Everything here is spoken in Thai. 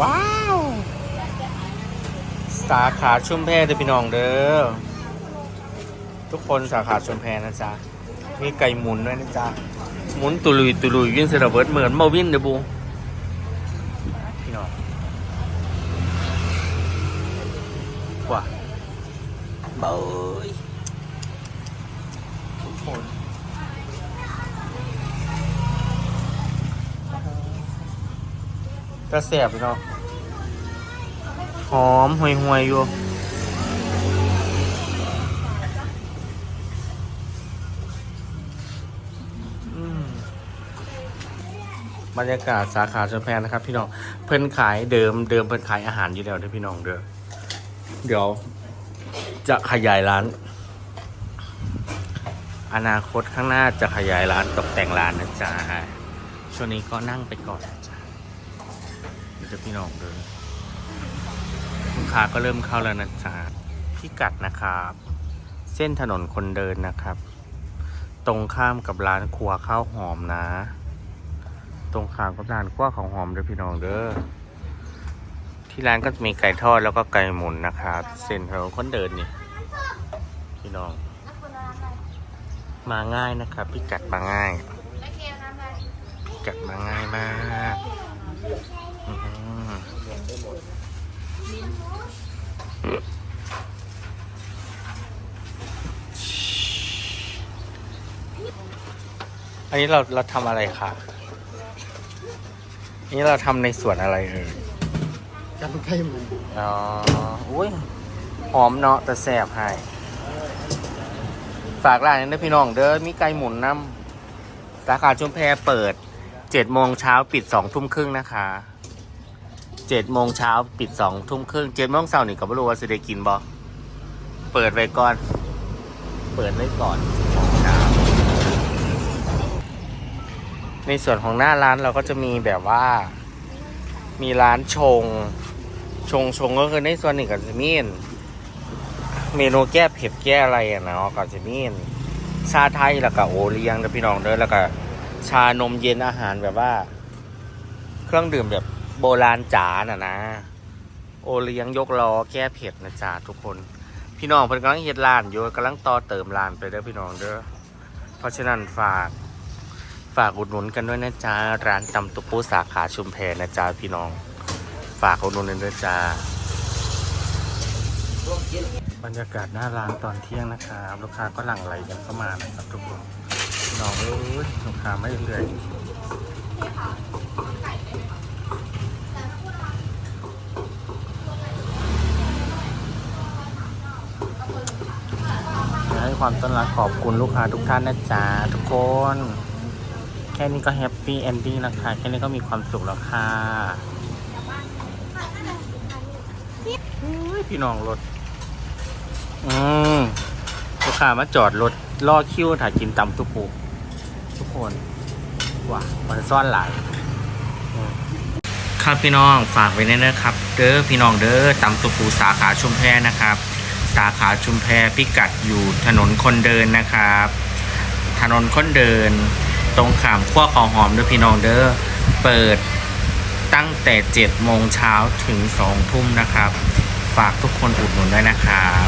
ว้าว สาขาชุมแพเด้อพี่น้องเด้อ ทุกคนสาขาชุมแพนะจ๊ะ มีไก่หมุนด้วยนะจ๊ะ หมุนตุลุยตุลุยวิ่งเซราเบิร์ดเหมือนมาวิ่งเดอบูพี่น้องว้าเบยทุกคน กระแสบพี่น้องหอมห่วยห่วยๆอยู่บรรยากาศสาขาชุมแพนะครับ พี่น้องเพิ่นขายเดิมเดิมเพิ่นขายอาหารอยู่แล้วด้อพี่น้องเด้อเดี๋ยว จะขยายร้าน อนาคตข้างหน้าจะขยายร้านตกแต่งร้านนะจ๊ะช่วงนี้ก็นั่งไปก่อน นะจ๊ะเดี๋ยวพี่น้องเด้อลูกค้าก็เริ่มเข้าแล้วนะจ๊ะพิกัดนะครับ เส้นถนนคนเดินนะครับ ตรงข้ามกับร้านครัวข้าวหอมนะ ตรงข้ามกับร้านครัวข้าวหอมเด้อพี่น้องเด้อที่ร้านก็จะมีไก่ทอดแล้วก็ไก่หมุนนะครับ เส้นถนนคนเดินนี่พี่น้อง มาง่ายนะครับพิกัดมาง่ายพิกัดมาง่ายมากอื้อหืออั นนี้เราเราทำอะไรคะอันนี้เราทำในส่วนอะไรเอ่ยจำไก่หมุนอ๋อ อุ้ย หอมเนาะแต่แสบให้ ฝากร้านนี้นะพี่น้องเด้อ มีไก่หมุนน้ำสาขาชุมแพเปิดเจ็ดโมงเช้าปิดสองทุ่มครึ่งนะคะเจ็ดโมงเช้าปิดสองทุ่มครึ่งเจ็ดโมงเช้านี่ก็ไม่รู้ว่าจะได้กินบ่เปิดไว้ก่อน เปิดไว้ก่อนเช้า ในส่วนของหน้าร้านเราก็จะมีแบบว่า มีร้านชง ชงชงก็คือในส่วนหนึ่งกับจะมีนเมนูแก้เผ็ดแก้อะไรอะเนาะกับจะมีนชาไทยแล้วก็โอเลี้ยงนะพี่น้องเด้อแล้วก็ชานมเย็นอาหารแบบว่า เครื่องดื่มแบบโบราณจ๋าน่ะนะ โอเลี้ยงยกล้อแก้เผ็ดนะจ๊ะทุกคน พี่น้องเพิ่นกำลังเฮ็ดร้านอยู่กำลังต่อเติมร้านไปเด้อพี่น้องเด้อเพราะฉะนั้นฝาก ฝากอุดหนุนกันด้วยนะจ๊ะร้านตำตุปูสาขาชุมแพนะจ๊ะพี่น้อง ฝากอุดหนุนกันด้วยจ้าบรรยากาศหน้าร้านตอนเที่ยงนะครับลูกค้าก็หลั่งไหลกันเข้ามานะครับทุกคนน้องเอ้ยลูกค้าไม่เรื่อยให้ความต้อนรับขอบคุณลูกค้าทุกท่านนะจ๊ะทุกคน แค่นี้ก็แฮปปี้เอนดิ้งแล้วค่ะ แค่นี้ก็มีความสุขแล้วค่ะเฮ้ยพี่น้องรถ อืมลูกค้ามาจอดรถล่อคิวถ่ายกินตำตุปูทุกคนว้ามันซ่อนหลายครับพี่น้องฝากไว้ด้วยนะครับ เด้อพี่น้องเด้อตำตุปูสาขาชุมแพนะครับ สาขาชุมแพพิกัดอยู่ถนนคนเดินนะครับ ถนนคนเดิน ตรงขามขั้วขอหอมเด้อพี่น้องเด้อเปิดตั้งแต่7โมงเช้าถึง2ทุ่มนะครับ ฝากทุกคนอุดหนุนด้วยนะครับ